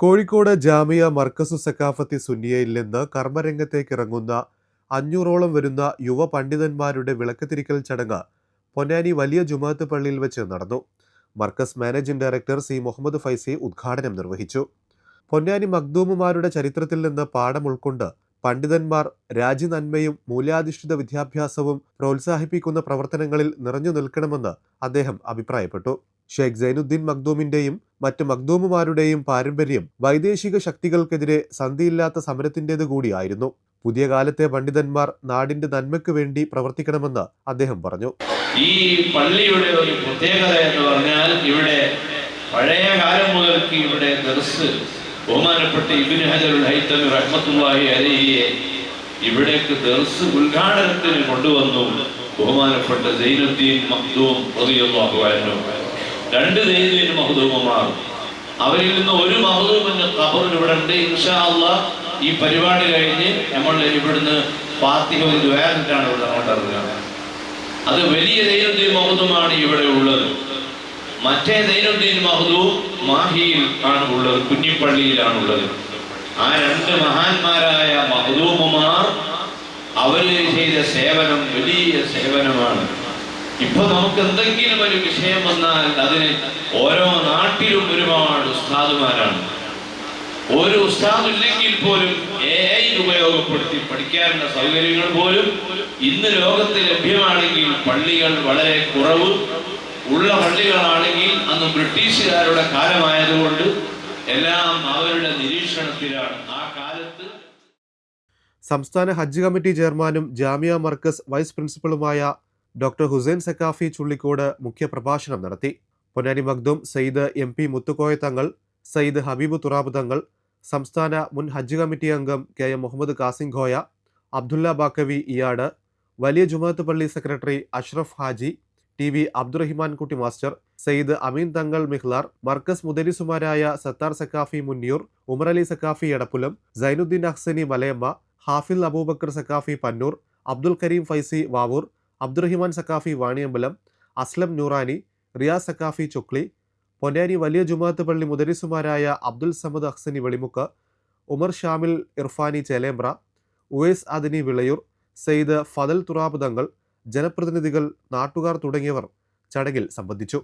കോഴിക്കോട് ജാമിയ മർക്കസു സക്കാഫത്തി സുന്നിയയിൽ നിന്ന് കർമ്മരംഗത്തേക്ക് ഇറങ്ങുന്ന അഞ്ഞൂറോളം വരുന്ന യുവ പണ്ഡിതന്മാരുടെ വിളക്കുതിരിക്കൽ ചടങ്ങ് പൊന്നാനി വലിയ ജുമാത്ത് പള്ളിയിൽ വെച്ച് നടന്നു. Markaz managing director C Muhammad Faizy ഉദ്ഘാടനം നിർവഹിച്ചു. പൊന്നാനി മഖ്ദൂമുമാരുടെ ചരിത്രത്തിൽ നിന്ന് പാഠം ഉൾക്കൊണ്ട് പണ്ഡിതന്മാർ രാജ്യനന്മയും മൂല്യാധിഷ്ഠിത വിദ്യാഭ്യാസവും പ്രോത്സാഹിപ്പിക്കുന്ന പ്രവർത്തനങ്ങളിൽ നിറഞ്ഞു നിൽക്കണമെന്ന് അദ്ദേഹം അഭിപ്രായപ്പെട്ടു. ഷെയ്ഖ് സൈനുദ്ദീൻ മഖ്ദൂമിന്റെയും മറ്റ് മഖ്ദൂമുമാരുടെയും പാരമ്പര്യം വൈദേശിക ശക്തികൾക്കെതിരെ സന്ധിയില്ലാത്ത സമരത്തിന്റെത് കൂടിയായിരുന്നു. പുതിയ കാലത്തെ പണ്ഡിതന്മാർ നാടിന്റെ നന്മയ്ക്ക് വേണ്ടി പ്രവർത്തിക്കണമെന്ന് അദ്ദേഹം പറഞ്ഞു. ഈ പള്ളിയുടെ ഒരു പ്രത്യേകത എന്ന് പറഞ്ഞാൽ ഇവിടെ പഴയ കാലം മുതൽക്ക് ഇവിടെ ദർസ് ബഹുമാനപ്പെട്ട ഇബിൻ ഹജറുൽ റഹ്മത്തുള്ളാഹി അലഹിയെ ഇവിടേക്ക് ദർസ് ഉദ്ഘാടനത്തിന് കൊണ്ടുവന്നു ബഹുമാനപ്പെട്ട സൈനുദ്ദീൻ മഖ്ദൂം പ്രതിയൊന്നും രണ്ട് സൈനുദ്ദീൻ മഖ്ദൂമമാർ അവരിൽ നിന്ന് ഒരു മഹദൂമിന്റെ കബറിൽ ഇവിടെ ഉണ്ട്. ഇൻഷാ അള്ളാ ഈ പരിപാടി കഴിഞ്ഞ് നമ്മൾ ഇവിടുന്ന് ഫാത്തിഹ ഒരു ദ്വാരത്തിലാണ് ഇവിടെ അങ്ങോട്ട് ഇറങ്ങുക അത് വലിയ ദൈനുദ്ദീൻ മഹദൂമാണ് ഇവിടെ ഉള്ളത്. മറ്റേ ദൈനുദ്ദീൻ മഹദൂ മാഹിയിൽ ആണ് ഉള്ളത് കുഞ്ഞിപ്പള്ളിയിലാണ് ഉള്ളത്. ആ രണ്ട് മഹാന്മാരായ മഹദൂമുമാർ അവർ ചെയ്ത സേവനം വലിയ സേവനമാണ്. ഇപ്പൊ നമുക്ക് എന്തെങ്കിലും ഒരു വിഷയം വന്നാൽ അതിന് ഓരോ നാട്ടിലും ഒരുപാട് ഉസ്താദുമാരാണ്. ഒരു ഉസ്താദ് ഇല്ലെങ്കിൽ പോലും എ ഐ ഉപയോഗപ്പെടുത്തി പഠിക്കാനുള്ള സൗകര്യങ്ങൾ പോലും ഇന്ന് ലോകത്ത് ലഭ്യമാണെങ്കിൽ പള്ളികൾ വളരെ കുറവ്. ഉള്ള പള്ളികളാണെങ്കിൽ അന്ന് ബ്രിട്ടീഷുകാരുടെ കാലമായതുകൊണ്ട് എല്ലാം അവരുടെ നിരീക്ഷണത്തിലാണ്. ആ കാലത്ത് സംസ്ഥാന ഹജ്ജ് കമ്മിറ്റി ചെയർമാനും ജാമിയ മർക്കസ് വൈസ് പ്രിൻസിപ്പലുമായ ഡോക്ടർ ഹുസൈൻ സക്കാഫി ചുള്ളിക്കോട് മുഖ്യപ്രഭാഷണം നടത്തി. പൊന്നാനി മഗ്ദും സയ്യിദ് എം പി മുത്തുക്കോയ തങ്ങൾ സയ്യിദ് ഹബീബ് തുറാബ് തങ്ങൾ സംസ്ഥാന മുൻ ഹജ്ജ് കമ്മിറ്റി അംഗം കെ എം മുഹമ്മദ് കാസിം ഖോയ അബ്ദുല്ല ബാക്കവി ഇയാട് വലിയ ജുമാഅത്ത് പള്ളി secretary Ashraf Haji T V Abdurahiman Kutty master Sayyid അമീൻ തങ്ങൾ മിഹ്ലാർ മർക്കസ് മുദരിസുമാരായ സത്താർ സക്കാഫി മുന്നിയൂർ ഉമറലി സക്കാഫി എടപ്പുലം സൈനുദ്ദീൻ അഹ്സനി മലയമ്മ ഹാഫിൽ അബൂബക്കർ സക്കാഫി പന്നൂർ അബ്ദുൽ കരീം ഫൈസി വാവൂർ അബ്ദുറഹിമാൻ സക്കാഫി വാണിയമ്പലം അസ്ലം നൂറാനി റിയാസ് സക്കാഫി ചുക്ലി പൊന്നാനി വലിയ ജുമാത്ത് പള്ളി മുദരിസുമാരായ അബ്ദുൽ സമദ് അഹ്സനി വെളിമുക്ക് ഉമർ ഷാമിൽ ഇർഫാനി ചേലേമ്പ്ര ഉവൈസ് അദിനി വിളയൂർ സെയ്ദ് ഫതൽ തുറാബ് തങ്ങൾ ജനപ്രതിനിധികൾ നാട്ടുകാർ തുടങ്ങിയവർ ചടങ്ങിൽ സംബന്ധിച്ചു.